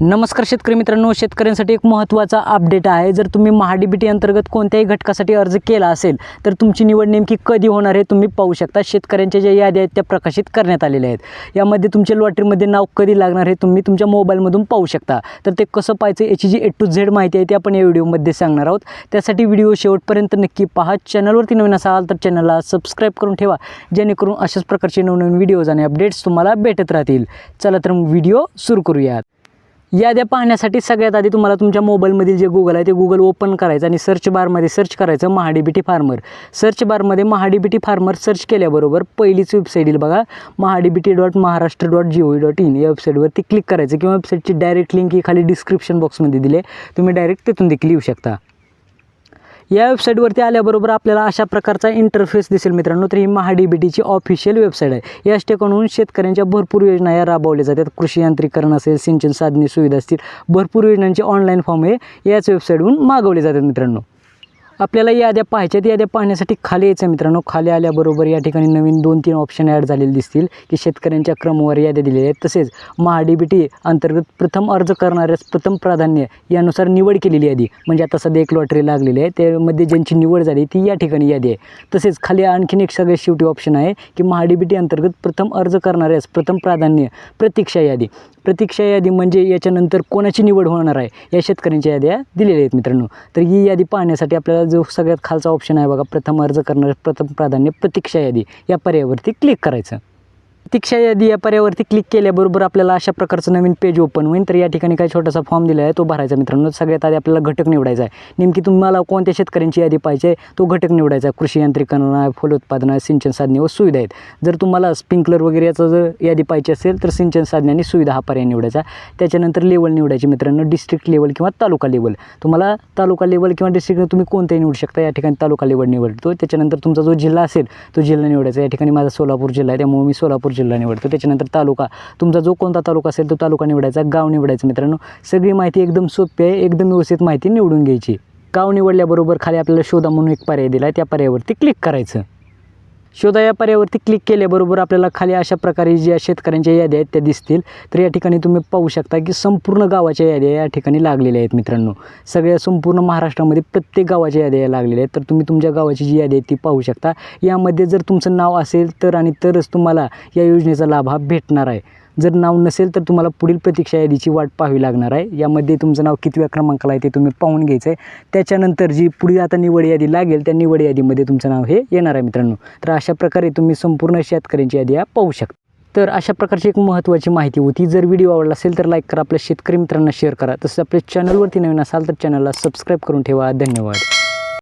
नमस्कार शेतकरी मित्रांनो शेतकऱ्यांसाठी एक महत्त्वाचा अपडेट आहे. जर तुम्ही महाडीबीटी अंतर्गत कोणत्याही घटकासाठी अर्ज केला असेल तर तुमची निवड नेमकी कधी होणार आहे तुम्ही पाहू शकता. शेतकऱ्यांच्या ज्या याद्या आहेत त्या प्रकाशित करण्यात आलेल्या आहेत. यामध्ये तुमच्या लॉटरीमध्ये नाव कधी लागणार हे तुम्ही तुमच्या मोबाईलमधून पाहू शकता. तर ते कसं पाहायचं याची जी ए टू झेड माहिती आहे ती आपण या व्हिडिओमध्ये सांगणार आहोत. त्यासाठी व्हिडिओ शेवटपर्यंत नक्की पहा. चॅनलवरती नवीन असाल तर चॅनलला सबस्क्राईब करून ठेवा. जेणेकरून अशाच प्रकारचे नवनवीन व्हिडिओज आणि अपडेट्स तुम्हाला भेटत राहतील. चला तर मग व्हिडिओ सुरू करूयात. याद्या पाहण्यासाठी सगळ्यात आधी तुम्हाला तुमच्या मोबाईलमधील जे गुगल आहे ते गुगल ओपन करायचं आणि सर्च बारमध्ये सर्च करायचं महाडीबीटी फार्मर सर्च बारमध्ये महाडीबीटी फार्मर सर्च केल्याबरोबर पहिलीच वेबसाईट येईल बघा MahaDBT dot Maharashtra dot G O dot in या वेबसाईटवरती क्लिक करायचं किंवा वेबसाईटची डायरेक्ट लिंक ही खाली डिस्क्रिप्शन बॉक्समध्ये दिली आहे. तुम्ही डायरेक्ट तिथून देखील येऊ शकता. या वेबसाईटवरती आल्याबरोबर आपल्याला अशा प्रकारचा इंटरफेस दिसेल मित्रांनो. तर ही महाडीबीटीची ऑफिशियल वेबसाईट आहे. याच ठिकाणून शेतकऱ्यांच्या भरपूर योजना या राबवल्या जातात. कृषी यांत्रिकरण असेल सिंचन साधने सुविधा असतील भरपूर योजनांचे ऑनलाईन फॉर्म हे याच वेबसाईटवरून मागवले जातात मित्रांनो. आपल्याला याद्या पाहायच्यात याद्या पाहण्यासाठी खाली यायचं मित्रांनो. खाली आल्याबरोबर या ठिकाणी नवीन दोन तीन ऑप्शन ॲड झालेले दिसतील की शेतकऱ्यांच्या क्रमवार याद्या दिलेल्या आहेत. तसेच महाडीबीटी अंतर्गत प्रथम अर्ज करणाऱ्यास प्रथम प्राधान्य यानुसार निवड केलेली यादी म्हणजे आता सध्या एक लॉटरी लागलेली आहे. त्यामध्ये ज्यांची निवड झाली ती या ठिकाणी यादी आहे. तसेच खाली आणखीन एक सगळ्यात शेवटी ऑप्शन आहे की महाडीबीटी अंतर्गत प्रथम अर्ज करणाऱ्यास प्रथम प्राधान्य प्रतीक्षा यादी. प्रतीक्षा यादी म्हणजे याच्यानंतर कोणाची निवड होणार आहे या शेतकऱ्यांच्या याद्या दिलेल्या आहेत मित्रांनो. तर ही यादी पाहण्यासाठी आपल्याला जो सगळ्यात खालचा ऑप्शन आहे बघा प्रथम अर्ज करणाऱ्यास प्रथम प्राधान्य प्रतीक्षा यादी. या पर्यायावरती क्लिक करायचं. प्रतीक्षा यादी या पर्यावरती क्लिक केल्याबरोबर आपल्याला अशा प्रकारचं नवीन पेज ओपन होईल तर या ठिकाणी काही छोटासा फॉर्म दिला आहे तो भरायचा मित्रांनो. सगळ्यात आधी आपल्याला घटक निवडायचा आहे. नेमकी तुम्हाला कोणत्या शेतकऱ्यांची यादी पाहिजे तो घटक निवडायचा आहे. कृषी यांत्रिकरण आहे फलोत्पादन सिंचन साधने व सुविधा आहेत. जर तुम्हाला स्प्रिंकलर वगैरे याचं जर यादी पाहिजे असेल तर सिंचन साधने आणि सुविधा हा पर्याय निवडायचा त्याच्यानंतर लेवल निवडायची मित्रांनो. डिस्ट्रिक्ट लेवल किंवा तालुका लेवल तुम्हाला तालुका लेवल किंवा डिस्ट्रिक्ट तुम्ही कोणत्याही निवडू शकता. या ठिकाणी तालुका लेवल निवडतो. त्याच्यानंतर तुमचा जो जिल्हा असेल तो जिल्हा निवडायचा या ठिकाणी माझा सोलापूर जिल्हा आहे. त्यामुळे मी सोलापूर जिल्हा निवडतो. त्याच्यानंतर तालुका. तुमचा जो कोणता तालुका असेल तो तालुका निवडायचा गाव निवडायचं मित्रांनो. सगळी माहिती एकदम सोपी आहे एकदम व्यवस्थित माहिती निवडून घ्यायची. गाव निवडल्याबरोबर खाली आपल्याला शोधा म्हणून एक पर्याय दिला आहे त्या पर्यायावरती क्लिक करायचं. शोधा या पर्यायावरती क्लिक केल्याबरोबर आपल्याला खाली अशा प्रकारे ज्या शेतकऱ्यांच्या याद्या आहेत त्या दिसतील. तर या ठिकाणी तुम्ही पाहू शकता की संपूर्ण गावाच्या याद्या या ठिकाणी लागलेल्या आहेत मित्रांनो. सगळ्या संपूर्ण महाराष्ट्रामध्ये प्रत्येक गावाच्या याद्या या लागलेल्या आहेत. तर तुम्ही तुमच्या गावाची जी यादी आहे ती पाहू शकता. यामध्ये जर तुमचं नाव असेल तर आणि तरच तुम्हाला या योजनेचा लाभ हा भेटणार आहे. जर नाव नसेल तर तुम्हाला पुढील प्रतीक्षा यादीची वाट पाहावी लागणार आहे. यामध्ये तुमचं नाव कितव्या क्रमांकाला आहे ते तुम्ही पाहून घ्यायचं आहे त्याच्यानंतर जी पुढील आता निवड यादी लागेल त्या निवड यादीमध्ये तुमचं नाव हे येणार आहे मित्रांनो. तर अशा प्रकारे तुम्ही संपूर्ण शेतकऱ्यांची यादी या पाहू शकता. तर अशा प्रकारची एक महत्त्वाची माहिती होती. जर व्हिडिओ आवडला असेल तर लाईक करा आपल्या शेतकरी मित्रांना शेअर करा. तसंच आपल्या चॅनलवरती नवीन असाल तर चॅनलला सबस्क्राईब करून ठेवा. धन्यवाद.